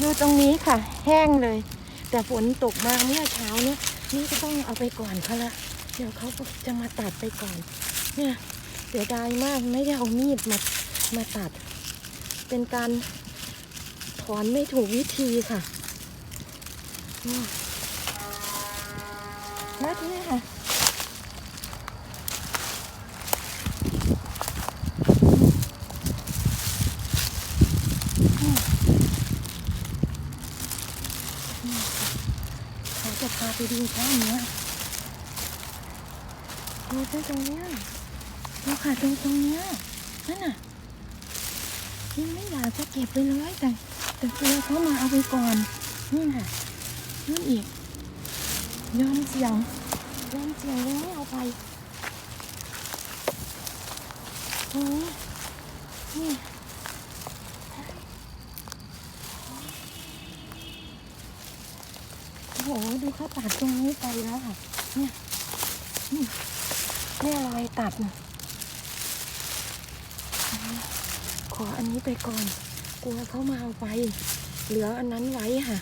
ดูตรงนี้ค่ะ แห้งเลย แต่ฝนตกมาเมื่อเช้าเนี่ยนี่ก็ต้องเอาไปก่อนเขาละเดี๋ยวเขาจะมาตัดไปก่อน เนี่ยเสียดายมากไม่ได้เอามีดมามาตัด เป็นการถอนไม่ถูกวิธีค่ะมัดเนี่ยค่ะ เขาจะพาไป ดูแค่เนี้ยดูแค่ตรงเนี้ยดูค่ะตรงตรงเนี้ยนั่นน่ะยังไม่อยากจะเก็บไปเลยแต่แต่กลัวเขามาเอาไปก่อนนี่ค่ะนู่นอีกยอมเสี่ยงยอมเสี่ยงยังไม่เอาไปตรงนี้ โอ้โห ดูเขาตัดตรงนี้ไปแล้วค่ะ เนี่ยนี่เนี่ยรอยตัด ขออันนี้ไปก่อน กลัวเขามาเอาไป เหลืออันนั้นไว้ค่ะ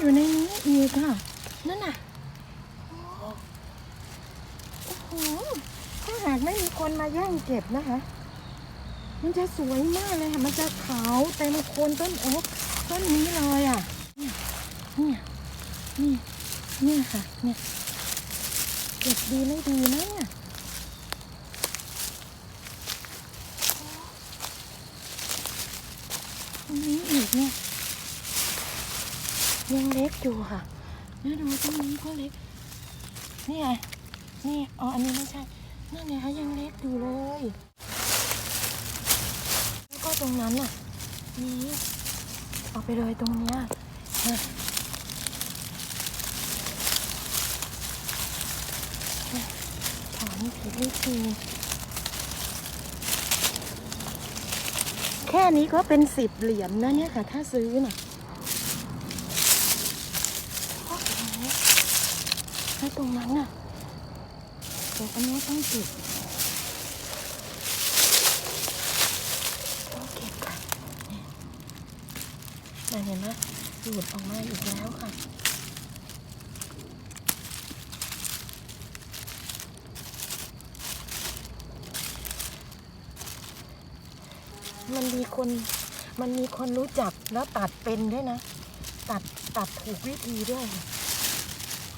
อยู่ในนี้อีกค่ะ นั่นน่ะ โอ้โห ถ้าหากไม่มี คนมาแย่งเก็บนะคะ มันจะสวยมากเลยค่ะ มันจะขาวเต็มโคนต้นโอ๊กต้นนี้เลยอะ เนี่ยเนี่ยนี่ เนี่ยค่ะ เนี่ย เก็บดีไม่ดีนะเนี่ยตรงนี้อีกเนี่ย ยังเล็กอยู่ค่ะเนี่ยดูต้นนี้ก็เล็ก นี่ไงนี่ อ๋อ อันนี้ไม่ใช่ นั่นไงคะยังเล็กอยู่เลย แล้วก็ตรงนั้นน่ะนี่เอาไปเลยตรงเนี้ยนะถอนผิดวิธีแค่นี้ก็เป็นสิบเหรียญนะเนี่ยค่ะ ถ้าซื้อน่ะโอ้โหแล้วตรงนั้นน่ะ เดี๋ยวอันนี้ต้องเก็บต้องเก็บค่ะเนี่ยเห็นไหมหลุดออกมาอีกแล้วค่ะมันมีคนมันมีคนรู้จักแล้วตัดเป็นด้วยนะ ตัดตัดถูกวิธีด้วย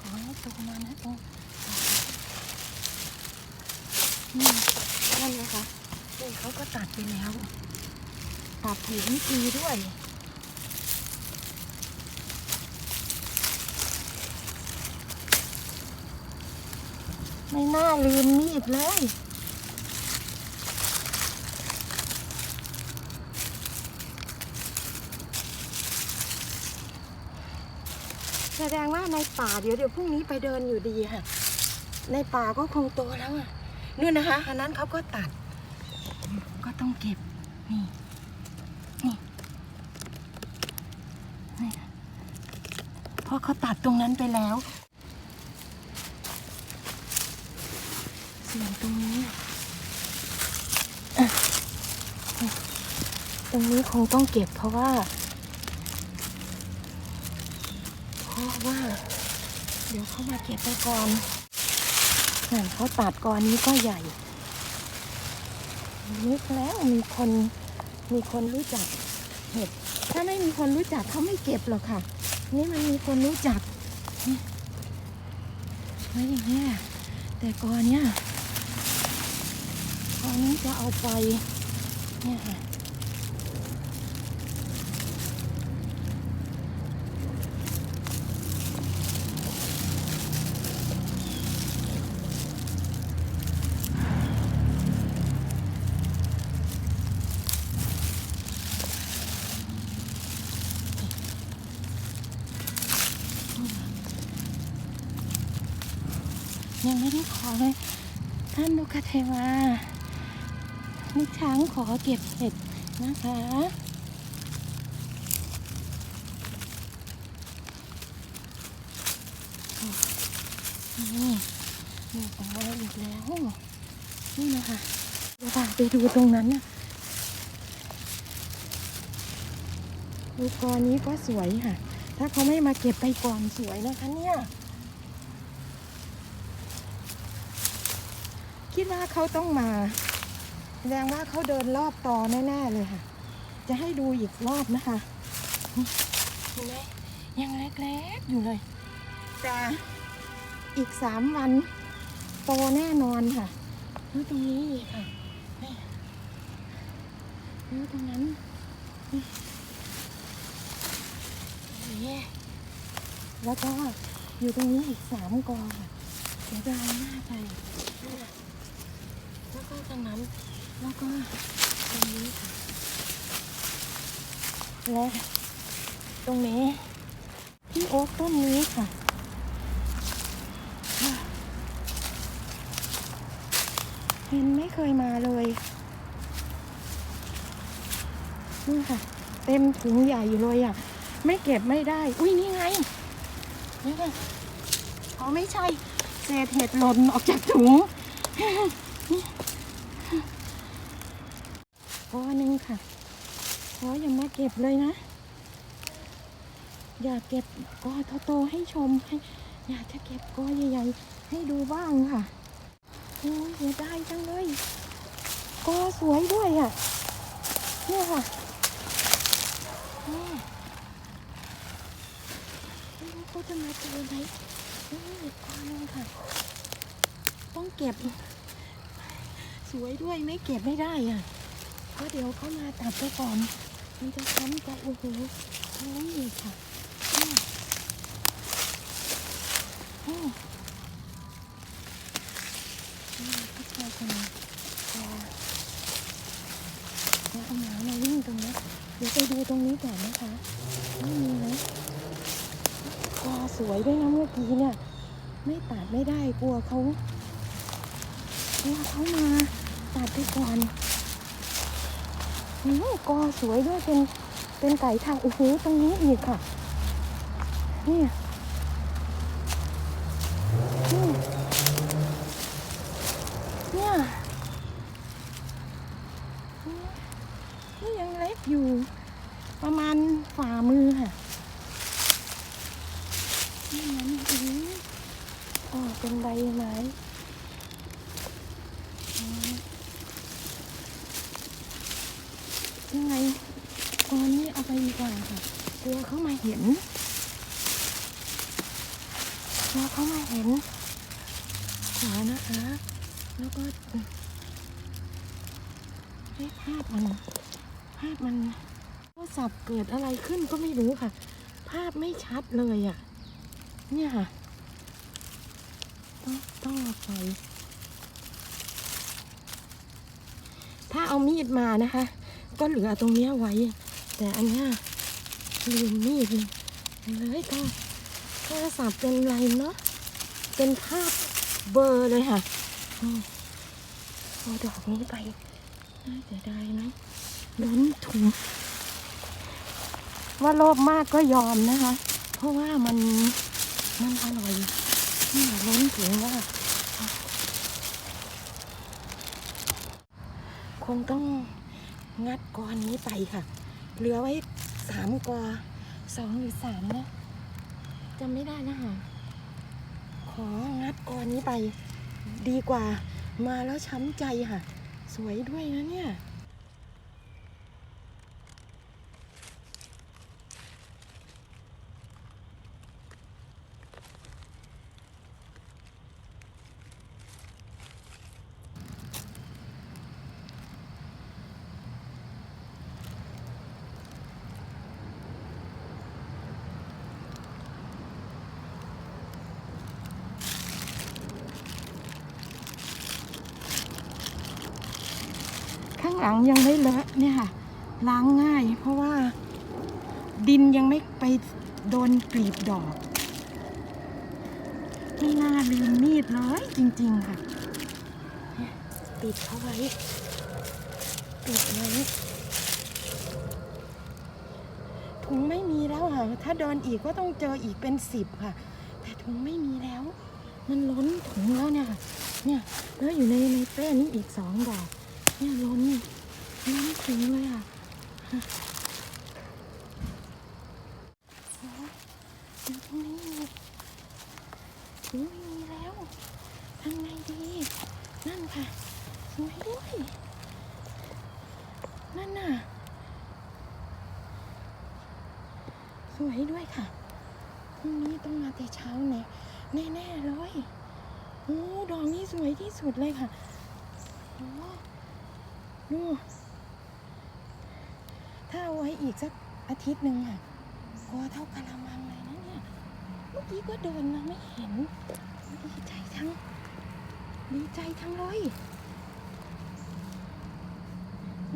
ขอให้ตรงนั้นนะตรง นี่นั่นนะคะนี่เขาก็ตัดไปแล้ว ตัดถูกวิธีด้วยไม่น่าลืมมีดเลย แสดงว่าในป่าเดี๋ยวเดี๋ยวพรุ่งนี้ไปเดินอยู่ดีค่ะ ในป่าก็คงโตแล้วอะ นู่นนะคะอันนั้นเขาก็ตัด ก็ต้องเก็บ นี่ นี่นี่เพราะเขาตัดตรงนั้นไปแล้ว ส่วนตรงนี้ ตรงนี้คงต้องเก็บเพราะว่า เพราะว่า เดี๋ยวเขามาเก็บไปก่อน เขาตัดกอนนี้ก็ใหญ่นึกแล้วมีคนมีคนรู้จักเห็ด ถ้าไม่มีคนรู้จักเขาไม่เก็บหรอกค่ะ นี่มันมีคนรู้จักนี่ไว้อย่างนี้ยแต่กอนเนี้ยกอนนี้จะเอาไปเนี่ยค่ะยัง ไม่ได้ขอเลย ท่านลูกคเทวาลูกช้างขอเก็บเห็ดนะคะนี่นี่ออกมาอีกแล้ว นี่นะคะเดี๋ยวพาไปดูตรงนั้นนะดูกอนี้ก็สวยค่ะ ถ้าเขาไม่มาเก็บไปก่อนสวยนะคะเนี่ย คิดว่าเขาต้องมา แสดงว่าเขาเดินรอบตอแน่ๆเลยค่ะ จะให้ดูอีกรอบนะคะเห็นไหมยังเล็กๆอยู่เลย แต่อีกสามวันโตแน่นอนค่ะแล้วตรงนี้อีกค่ะนี่แล้วตรงนั้นแล้วก็อยู่ตรงนี้อีกสามกอค่ะเดี๋ยวดาหน้าไป แล้วก็ตรงนั้นแล้วก็ตรงนี้ค่ะและตรงนี้ที่โอ๊กต้นนี้ค่ะเห็นไม่เคยมาเลยนี่ค่ะ เต็มถุงใหญ่เลยอะ ไม่เก็บไม่ได้ อุ้ยนี่ไงนี่ค่ะอ๋อไม่ใช่เศษเห็ดหล่นออกจากถุง พอหนึ่งค่ะพออย่ามาเก็บเลยนะ อยากเก็บกอโตๆให้ชมให้อยากจะเก็บกอใหญ่ๆให้ดูบ้างค่ะโอ้ยเสียดายจังเลยกอสวยด้วยอะเนี่ยค่ะนี่ไม่รู้เขาจะมาเจอไหมนี่กอหนึงค่ะ ต้องเก็บ สวยด้วยไม่เก็บไม่ได้อะเพราะเดี๋ยวเขามาตัดไปก่อนมันจะช้ำใจโอ้โหตรงนี้อีกค่ะนี่นี่นี่ผู้ชายคนนี้ก็แล้วเอาหมามาวิ่งตรงนี้เดี๋ยวไปดูตรงนี้ก่อนนะคะไม่มีนะกอสวยด้วยนะเมื่อกี้เนี่ย ไม่ตัดไม่ได้กลัวเขากลัวเขามา ตัดไปก่อนอืมกอสวยด้วยเป็นเป็นไก่ทางโอ้โหตรงนี้อีกค่ะ นี่เนี่ยนี่ยังเล็กอยู่ ประมาณฝ่ามือค่ะนี่มันอืออ๋อเป็นใบไม้อืม ยังไงตอนนี้เอา ไปดีกว่าค่ะกลัวเขามาเห็นกลัวเขามาเห็นขอนะคะ แล้วก็ให้ภาพมันภาพมันโทรศัพท์เกิดอะไรขึ้นก็ไม่รู้ค่ะ ภาพไม่ชัดเลยอะ เนี่ยค่ะ ต้องต้องเอาไปถ้าเอามีดมานะคะ ก็เหลือตรงเนี้ยไว้ แต่อันนี้ลืมมีดเลยก็โทรศัพท์เป็นไรเนาะเป็นภาพเบอร์เลยค่ะเอาดอกนี้ไปน่าเสียดายนะล้นถุง ว่าโลภมากก็ยอมนะคะ เพราะว่ามันมันอร่อยนี่ล้นถุงว่า คงต้องงัดก้อนนี้ไปค่ะ เหลือไว้สามกอสองหรือสามนะจำไม่ได้นะคะของัดกอนี้ไป ดีกว่า มาแล้วช้ำใจค่ะ สวยด้วยนะเนี่ย ตังยังไม่เลอะเนี่ยค่ะ ล้างง่าย เพราะว่าดินยังไม่ไปโดนกลีบดอก ไม่น่าลืมมีดเลยจริง ๆ ค่ะปิดเขาไว้ปิดไว้ถุงไม่มีแล้วค่ะ ถ้าเดินอีกก็ต้องเจออีกเป็นสิบค่ะ แต่ถุงไม่มีแล้ว มันล้นถุงแล้วเนี่ยค่ะเนี่ยแล้วอยู่ในในเป้นี้อีกสองดอก เนี่ยล้นล้นถุงเลยอะโอ้ยู่ตรงนี้เลยอุ้ยมีแล้วทำไงดี นั่นค่ะสวยด้วยนั่นน่ะสวยด้วยค่ะพรุ่งนี้ต้องมาแต่เช้าแน่แน่ๆเลยโอ้ดอกนี้สวยที่สุดเลยค่ะโอ้ ดูถ้าเอาไว้อีกสักอาทิตย์หนึ่งอะกลัวเท่ากะละมังเลยนะเนี่ย เมื่อกี้ก็เดินมาไม่เห็น ดีใจทั้ง ดีใจทั้งเลย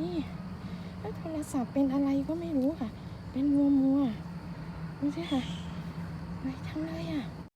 นี่ แล้วโทรศัพท์เป็นอะไรก็ไม่รู้ค่ะ เป็นมัวมัวๆดูสิค่ะไว้ทำเลยอะ